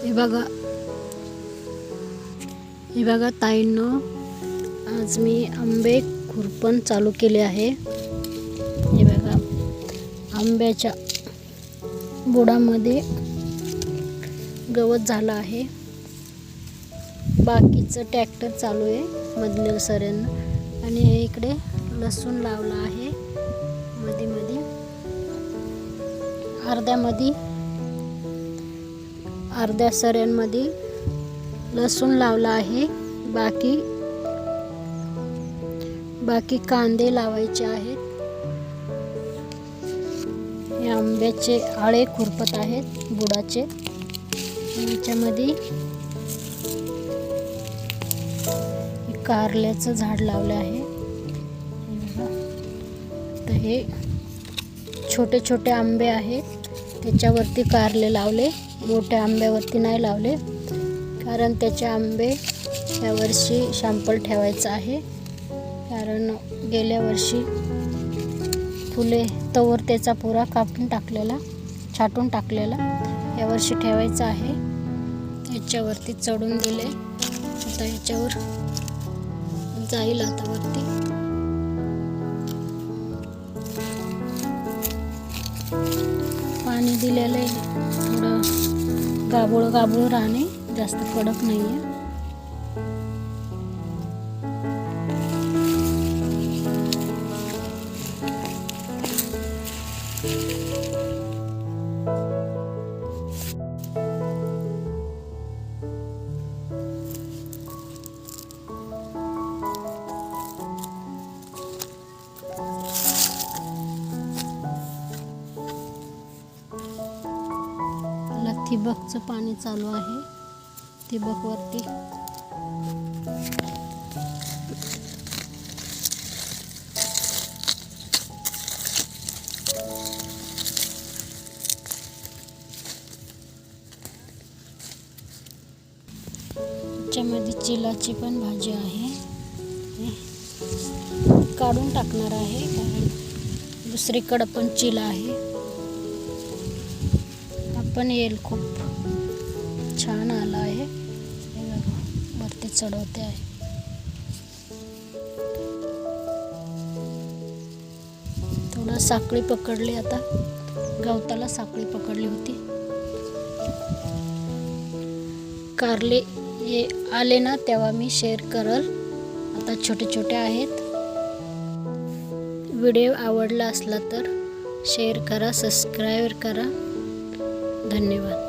हे बघा हे बघा ताईंनो आज मी आंबे खुरपण चालू केले आहे हे बघा आंब्याच्या बुडामध्ये गवत झालं आहे बाकीचं ट्रॅक्टर चालू आहे मधल्या सऱ्यांना आणि हे इकडे लसूण लावला आहे मध्ये मध्ये अर्ध्यामध्ये अर्ध्या सऱ्यांमध्ये लसूण लावला आहे. बाकी बाकी कांदे लावायचे आहेत. या आंब्याचे आळे खुरपत आहेत बुडाचे याच्यामध्ये कारल्याचं झाड लावलं आहे. तर हे छोटे छोटे आंबे आहेत. त्याच्यावरती कारले लावले. मोठ्या आंब्यावरती नाही लावले. कारण त्याचे आंबे यावर्षी शॅम्पल ठेवायचं आहे. कारण गेल्या वर्षी फुले तवर त्याचा पुरा कापून टाकलेला छाटून टाकलेला. यावर्षी ठेवायचा आहे. याच्यावरती चढून दिले आता याच्यावर जाईल आता वरती. पाणी दिलेलं आहे. थोडं गाबोळ गाबोळ राहणे जास्त कडक नाही आहे ठिबकचं पाणी चालू आहे. ठिबकवरती त्याच्यामध्ये चिलाची पण भाजी आहे. काढून टाकणार आहे कारण दुसरीकडं पण चिला आहे. पण येईल खूप. छान आला आहे. वरती चढवते आहे. थोडं साखळी पकडली आता. गवताला साखळी पकडली होती. कारले ये आले ना तेव्हा मी शेअर करल. आता छोटे छोटे आहेत. व्हिडिओ आवडला असला तर शेअर करा सबस्क्राईब करा. धन्यवाद.